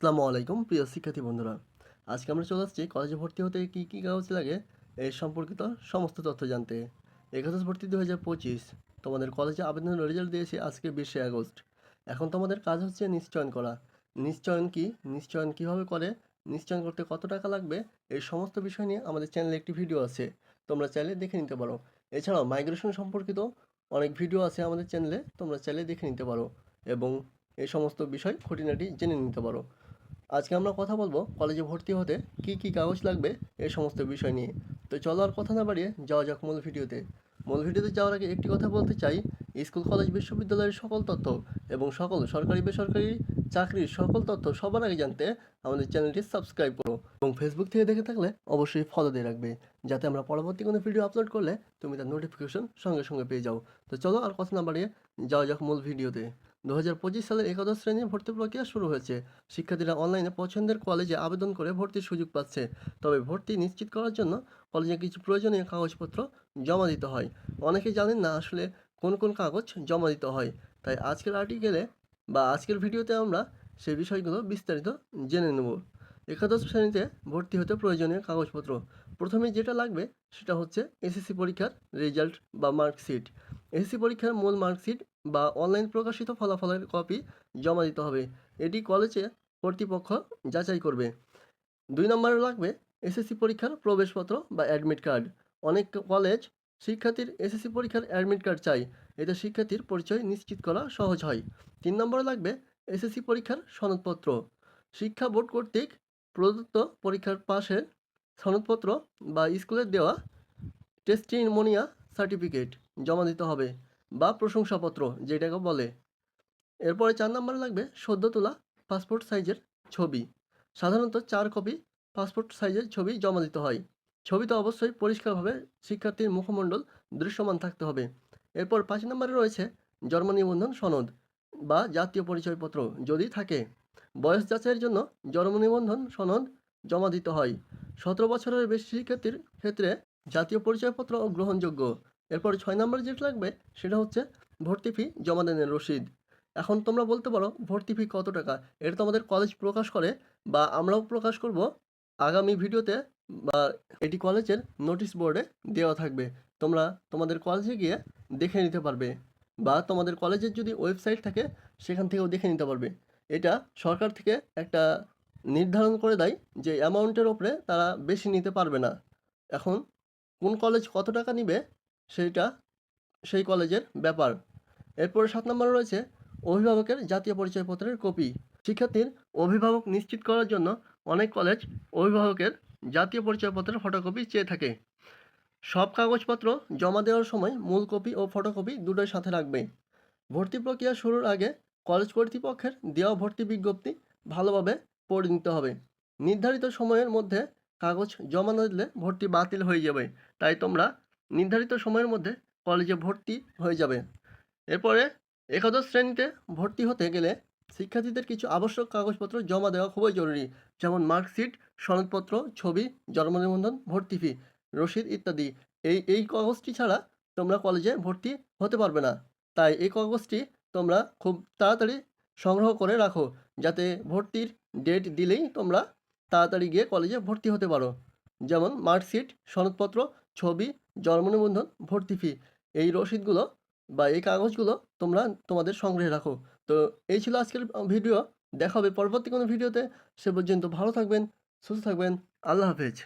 আসসালামু আলাইকুম, প্রিয় শিক্ষার্থী বন্ধুরা। আজকে আমরা চলে আসছি কলেজে ভর্তি হতে কী কী কাগজ লাগে এই সম্পর্কিত সমস্ত তথ্য জানতে। একাদশ ভর্তি দু হাজার পঁচিশ, তোমাদের কলেজে আবেদনের রেজাল্ট দিয়েছে আজকে বিশে আগস্ট। এখন তোমাদের কাজ হচ্ছে নিশ্চয়ন করা। নিশ্চয়ন কি? নিশ্চয়ন কীভাবে করে? নিশ্চয়ন করতে কত টাকা লাগবে? এই সমস্ত বিষয় নিয়ে আমাদের চ্যানেলে একটি ভিডিও আছে। তোমরা চাইলে দেখে নিতে পারো। এছাড়াও মাইগ্রেশন সম্পর্কিত অনেক ভিডিও আছে আমাদের চ্যানেলে, তোমরা চাইলে দেখে নিতে পারো। এবং এই সমস্ত বিষয় খুঁটিনাটি জেনে নিতে পারো। আজকে আমরা কথা বলব কলেজে ভর্তি হতে কি কি কাগজ লাগবে এই সমস্ত বিষয় নিয়ে। তো চলো আর কথা না বাড়িয়ে যাওয়া যাক মূল ভিডিওতে। মূল ভিডিওতে যাওয়ার আগে একটি কথা বলতে চাই। স্কুল, কলেজ, বিশ্ববিদ্যালয়ের সকল তথ্য এবং সকল সরকারি, বেসরকারি চাকরির সকল তথ্য সবার আগে জানতে আমাদের চ্যানেলটি সাবস্ক্রাইব করো এবং ফেসবুক থেকে দেখে থাকলে অবশ্যই ফলো দিয়ে রাখবে। যাতে আমরা পরবর্তী কোনো ভিডিও আপলোড করলে তুমি তার নোটিফিকেশন সঙ্গে সঙ্গে পেয়ে যাও। তো চলো আর কথা না বাড়িয়ে যাওয়া যাক মূল ভিডিওতে। দু হাজার পঁচিশ সালের একাদশ শ্রেণির ভর্তি প্রক্রিয়া শুরু হয়েছে। শিক্ষার্থীরা অনলাইনে পছন্দের কলেজে আবেদন করে ভর্তির সুযোগ পাচ্ছে। তবে ভর্তি নিশ্চিত করার জন্য কলেজে কিছু প্রয়োজনীয় কাগজপত্র জমা দিতে হয়। অনেকে জানেন না আসলে কোন কোন কাগজ জমা দিতে হয়। তাই আজকের আর্টিকেলে বা আজকের ভিডিওতে আমরা সেই বিষয়গুলো বিস্তারিত জেনে নেব। একাদশ শ্রেণীতে ভর্তি হতে প্রয়োজনীয় কাগজপত্র। প্রথমে যেটা লাগবে সেটা হচ্ছে এসএসসি পরীক্ষার রেজাল্ট বা মার্কশিট। এসএসসি পরীক্ষার মূল মার্কশিট বা অনলাইন প্রকাশিত ফলাফলের কপি জমা দিতে হবে। এটি কলেজে কর্তৃপক্ষ যাচাই করবে। দুই নম্বরে লাগবে এসএসসি পরীক্ষার প্রবেশপত্র বা অ্যাডমিট কার্ড অনেক কলেজ শিক্ষার্থীর এসএসসি পরীক্ষার অ্যাডমিট কার্ড চাই এতে শিক্ষার্থীর পরিচয় নিশ্চিত করা সহজ হয়। তিন নম্বরে লাগবে এসএসসি পরীক্ষার সনদপত্র। শিক্ষা বোর্ড কর্তৃক প্রদত্ত পরীক্ষার পাশের সনদপত্র বা স্কুলের দেওয়া টেস্টিমোনিয়া সার্টিফিকেট জমা দিতে হবে। বা প্রশংসাপত্র, যেটাকে বলে। এরপরে চার নম্বরে লাগবে সদ্য তোলা পাসপোর্ট সাইজের ছবি। সাধারণত চার কপি পাসপোর্ট সাইজের ছবি জমা দিতে হয়। ছবিতে অবশ্যই পরিষ্কারভাবে শিক্ষার্থীর মুখমণ্ডল দৃশ্যমান থাকতে হবে। এরপর পাঁচ নম্বরে রয়েছে জন্ম নিবন্ধন সনদ বা জাতীয় পরিচয়পত্র যদি থাকে। বয়স যাচাইয়ের জন্য জন্ম নিবন্ধন সনদ জমা দিতে হয়। সতেরো বছরের বেশি শিক্ষার্থীর ক্ষেত্রে জাতীয় পরিচয়পত্র গ্রহণযোগ্য। এরপর ছয় নম্বরে যেটা লাগবে, সেটা হচ্ছে ভর্তি ফি জমা দেনের রসিদ। এখন তোমরা বলতে পারো, ভর্তি ফি কত টাকা? এটা তো আমাদের কলেজ প্রকাশ করে বা আমরাও প্রকাশ করব। আগামী ভিডিওতে বা এটি কলেজের নোটিশ বোর্ডে দেওয়া থাকবে। তোমরা তোমাদের কলেজে গিয়ে দেখে নিতে পারবে বা তোমাদের কলেজের যদি ওয়েবসাইট থাকে, সেখান থেকেও দেখে নিতে পারবে। এটা সরকার থেকে একটা নির্ধারণ করে দেয় যে অ্যামাউন্টের ওপরে তারা বেশি নিতে পারবে না। এখন কোন কলেজ কত টাকা নিবে সেইটা, সেই কলেজের ব্যাপার। এরপরে সাত নম্বরে রয়েছে অভিভাবকের জাতীয় পরিচয়পত্রের কপি। শিক্ষার্থীর অভিভাবক নিশ্চিত করার জন্য অনেক কলেজ অভিভাবকের জাতীয় পরিচয়পত্রের ফটোকপি চেয়ে থাকে। সব কাগজপত্র জমা দেওয়ার সময় মূল কপি ও ফটোকপি দুটোই সাথে রাখবে। ভর্তি প্রক্রিয়া শুরুর আগে কলেজ কর্তৃপক্ষের দেওয়া ভর্তি বিজ্ঞপ্তি ভালোভাবে পড়ে নিতে হবে। নির্ধারিত সময়ের মধ্যে কাগজ জমা না দিলে ভর্তি বাতিল হয়ে যাবে। তাই তোমরা নির্ধারিত সময়ের মধ্যে কলেজে ভর্তি হয়ে যাবে। এরপরে একাদশ শ্রেণীতে ভর্তি হতে গেলে শিক্ষার্থীদের কিছু আবশ্যক কাগজপত্র জমা দেওয়া খুবই জরুরি, যেমন মার্কশিট সনদপত্র, ছবি, জন্ম নিবন্ধন, ভর্তি ফি রসিদ ইত্যাদি। এই এই কাগজটি ছাড়া তোমরা কলেজে ভর্তি হতে পারবে না। তাই এই কাগজটি তোমরা খুব তাড়াতাড়ি সংগ্রহ করে রাখো, যাতে ভর্তির ডেট দিলেই তোমরা তাড়াতাড়ি গিয়ে কলেজে ভর্তি হতে পারো। যেমন মার্কশিট সনদপত্র, ছবি জন্ম নিবন্ধন, ভর্তি ফি এই রসিদগুলো বা এই কাগজগুলো তোমরা তোমাদের সংগ্রহে রাখো। তো এই ছিল আজকের ভিডিও দেখা হবে পরবর্তী কোনো ভিডিওতে সে পর্যন্ত ভালো থাকবেন, সুস্থ থাকবেন, আল্লাহ হাফেজ।